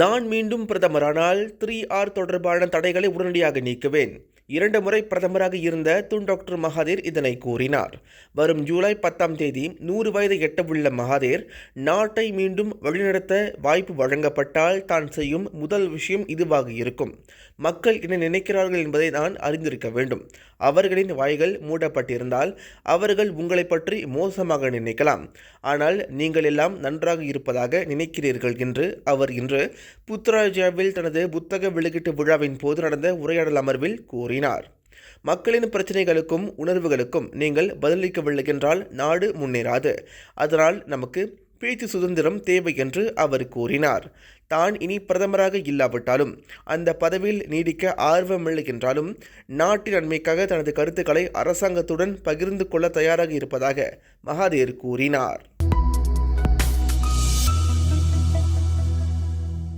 நான் மீண்டும் பிரதமரானால் three R தொடர்பான தடைகளை உடனடியாக நீக்குவேன். இரண்டு முறை பிரதமராக இருந்த துன் டாக்டர் மகாதீர் இதனை கூறினார். வரும் ஜூலை பத்தாம் தேதி நூறு வயது எட்டவுள்ள மகாதீர் நாட்டை மீண்டும் வழிநடத்த வாய்ப்பு வழங்கப்பட்டால் தான் செய்யும் முதல் விஷயம் இதுவாக இருக்கும். மக்கள் என்ன நினைக்கிறார்கள் என்பதை நான் அறிந்திருக்க வேண்டும். அவர்களின் வாய்கள் மூடப்பட்டிருந்தால் அவர்கள் உங்களை பற்றி மோசமாக நினைக்கலாம். ஆனால் நீங்கள் எல்லாம் நன்றாக இருப்பதாக நினைக்கிறீர்கள் என்று அவர் இன்று புத்ராஜாவில் தனது புத்தக வெளியீட்டு விழாவின் போது நடந்த உரையாடல் அமர்வில் கூறினார். மக்களின் பிரச்சனைகளுக்கும் உணர்வுகளுக்கும் நீங்கள் பதிலளிக்கவில்லை என்றால் நாடு முன்னேறாது. அதனால் நமக்கு பேச்சு சுதந்திரம் தேவை என்று அவர் கூறினார். தான் இனி பிரதமராக இல்லாவிட்டாலும் அந்த பதவியில் நீடிக்க ஆர்வமில்லை என்றாலும் நாட்டின் நன்மைக்காக தனது கருத்துக்களை அரசாங்கத்துடன் பகிர்ந்து கொள்ள தயாராக இருப்பதாக மகாதேர் கூறினார்.